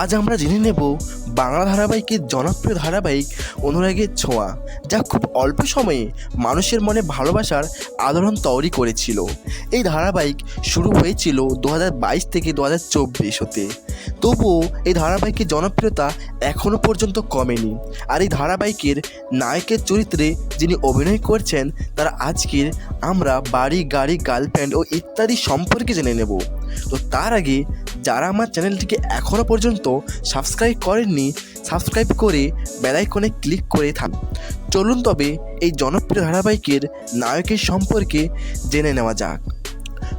আজ আমরা জেনে নেব বাংলা ধারাবাহিকের জনপ্রিয় ধারাবাহিক অনুরাগের ছোঁয়া, যা খুব অল্প সময়ে মানুষের মনে ভালোবাসার আলোড়ন তৈরি করেছিল। এই ধারাবাহিক শুরু হয়েছিল দু থেকে দু হাজার চব্বিশ হতে। তবুও এই ধারাবাহিকের জনপ্রিয়তা এখনও পর্যন্ত কমেনি। আর এই ধারাবাহিকের নায়কের চরিত্রে যিনি অভিনয় করছেন, তারা আজকের আমরা বাড়ি, গাড়ি, গার্লফ্রেন্ড ও ইত্যাদি সম্পর্কে জেনে নেব। তো তার আগে যারা আমার চ্যানেলটিকে এখনও পর্যন্ত সাবস্ক্রাইব করেননি, সাবস্ক্রাইব করে বেলাইকনে ক্লিক করে থাক। চলুন তবে এই জনপ্রিয় ধারাবাহিকের নায়কের সম্পর্কে জেনে নেওয়া যাক।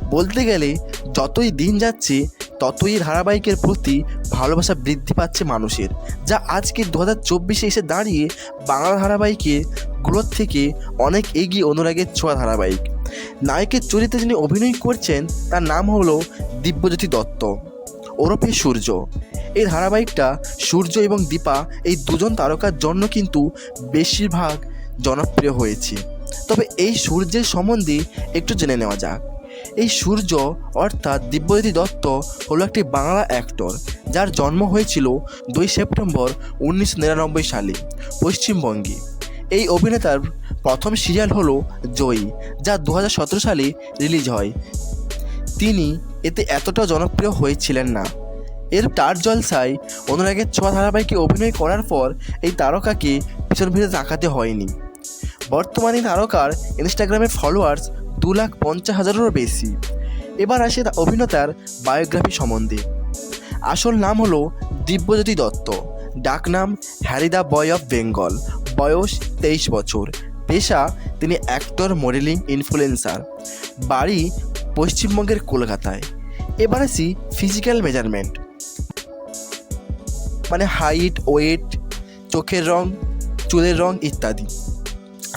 বলতে গেলে, যতই দিন যাচ্ছে, ততই ধারাবাহিকের প্রতি ভালোবাসা বৃদ্ধি পাচ্ছে মানুষের, যা আজকে দু হাজার চব্বিশে এসে দাঁড়িয়ে বাংলা ধারাবাহিকের গ্রোথ থেকে অনেক এগিয়ে অনুরাগের ছোঁয়া ধারাবাহিক। নায়কের চরিত্রে যিনি অভিনয় করছেন, তার নাম হলো দিব্যজ্যোতি দত্ত। ওরফে সূর্য। এই ধারাবাহিকটা সূর্য এবং দীপা এই দুজন তারকার জন্য কিন্তু বেশিরভাগ জনপ্রিয় হয়েছে। তবে এই সূর্যের সম্বন্ধে একটু জেনে নেওয়া যাক। এই সূর্য অর্থাৎ দিব্যজ্যোতি দত্ত হলো একটি বাংলা অ্যাক্টর যার জন্ম হয়েছিল দুই সেপ্টেম্বর উনিশশো নিরানব্বই সালে পশ্চিমবঙ্গে। এই অভিনেতার প্রথম সিরিয়াল হলো জয়ী, যা দু হাজার সতেরো সালে রিলিজ হয়। তিনি এতে এতটা জনপ্রিয় হয়েছিলেন না। এর টার জলসায় অনুরাগের ছোঁয়া ধারাবাহিকে অভিনয় করার পর এই তারকাকে পিছন ফিরে তাকাতে হয়নি। বর্তমানে তারকার ইনস্টাগ্রামের ফলোয়ার্স দু লাখ পঞ্চাশ হাজারেরও বেশি। এবার আসে অভিনেতার বায়োগ্রাফি সম্বন্ধে। আসল নাম হলো দিব্যজ্যোতি দত্ত। ডাকনাম Harry the boy of Bengal. বয়স তেইশ বছর। পেশা, তিনি অ্যাক্টর মডেলিং ইনফ্লুয়েন্সার বাড়ি পশ্চিমবঙ্গের কলকাতায়। এবার আসি ফিজিক্যাল মেজারমেন্ট মানে হাইট ওয়েট চোখের রং, চুলের রং ইত্যাদি।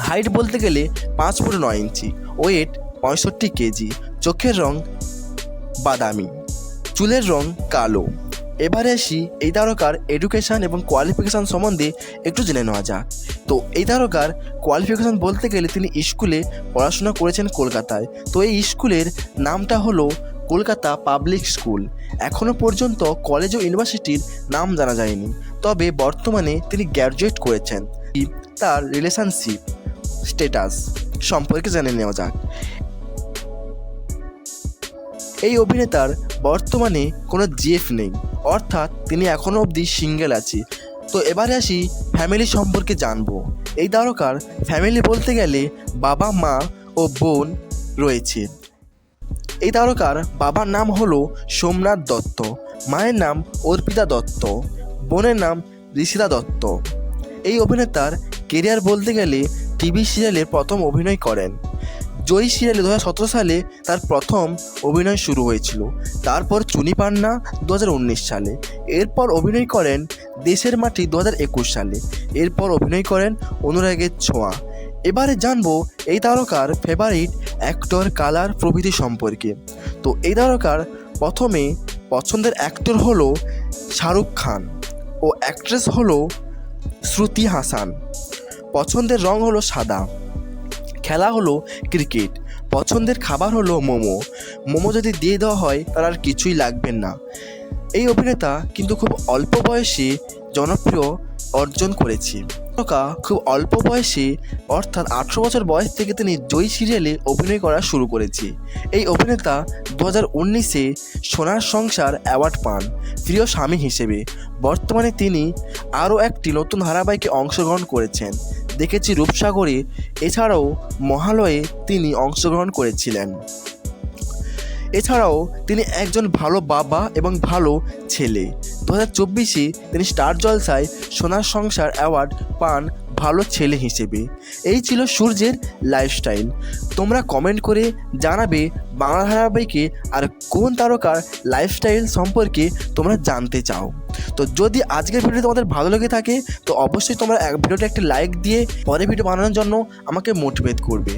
হাইট বলতে গেলে পাঁচ ফুট নয় ইঞ্চি ওয়েট পঁয়ষট্টি কেজি, চোখের রং বাদামি, চুলের রং কালো। এবারে আসি এই তারকার এডুকেশান এবং কোয়ালিফিকেশান সম্বন্ধে একটু জেনে নেওয়া যাক। তো এই তারকার কোয়ালিফিকেশান বলতে গেলে তিনি স্কুলে পড়াশোনা করেছেন কলকাতায়। তো এই স্কুলের নামটা হলো কলকাতা পাবলিক স্কুল এখনও পর্যন্ত কলেজ ও ইউনিভার্সিটির নাম জানা যায়নি। তবে বর্তমানে তিনি গ্র্যাজুয়েট করেছেন। তার রিলেশনশিপ স্টেটাস সম্পর্কে জেনে নেওয়া যাক। এই অভিনেতার বর্তমানে কোনো জিএফ নেই। অর্থাৎ তিনি এখনও অবধি সিঙ্গেল আছে। তো এবারে আসি ফ্যামিলি সম্পর্কে জানব। এই তারকার ফ্যামিলি বলতে গেলে বাবা, মা ও বোন রয়েছে। এই তারকার বাবার নাম হলো সোমনাথ দত্ত। মায়ের নাম অর্পিতা দত্ত। বোনের নাম ঋষিতা দত্ত। এই অভিনেতার কেরিয়ার বলতে গেলে টিভি সিরিয়ালে প্রথম অভিনয় করেন। জয়ী সিরিয়ালে দু সালে তার প্রথম অভিনয় শুরু হয়েছিল। তারপর চুনি পান্না দু হাজার উনিশ সালে। এরপর অভিনয় করেন দেশের মাটি দু সালে। এরপর অভিনয় করেন অনুরাগের ছোঁয়া। এবারে জানব এই তারকার ফেভারিট অ্যাক্টর কালার প্রভৃতি সম্পর্কে। তো এই তারকার প্রথমে পছন্দের অ্যাক্টর হলো শাহরুখ খান ও অ্যাক্ট্রেস হলো শ্রুতি হাসান। পছন্দের রং হলো সাদা। খেলা হলো ক্রিকেট। পছন্দের খাবার হলো মোমো। মোমো যদি দিয়ে দেওয়া হয়, তার আর কিছুই লাগবেন না। এই অভিনেতা কিন্তু খুব অল্প বয়সে জনপ্রিয় অর্জন করেছে। তারকা খুব অল্প বয়সে, অর্থাৎ আঠেরো বছর বয়স থেকে তিনি জয়ী সিরিয়ালে অভিনয় করা শুরু করেছে। এই অভিনেতা দু হাজার উনিশে সোনার সংসার অ্যাওয়ার্ড পান প্রিয় স্বামী হিসেবে। বর্তমানে তিনি আরও একটি নতুন ধারাবাহিকে অংশগ্রহণ করেছেন। দেখেছি রূপসাগরে, এছাড়াও মহালয়ে তিনি অংশগ্রহণ করেছিলেন। এছাড়াও তিনি একজন ভালো বাবা এবং ভালো ছেলে। দু হাজার চব্বিশে তিনি স্টার জলসায় সোনার সংসার অ্যাওয়ার্ড পান ভালো ছেলে হিসেবে। এই ছিল সূর্যের লাইফস্টাইল তোমরা কমেন্ট করে জানাবে বাংলা ধারাবাহিকে আর কোন তারকার লাইফস্টাইল সম্পর্কে তোমরা জানতে চাও। তো যদি আজকের ভিডিও তোমাদের ভালো লেগে থাকে, তো অবশ্যই তোমরা এক ভিডিওটা একটা লাইক দিয়ে পরে ভিডিও বানানোর জন্য আমাকে মোটিভেট করবে।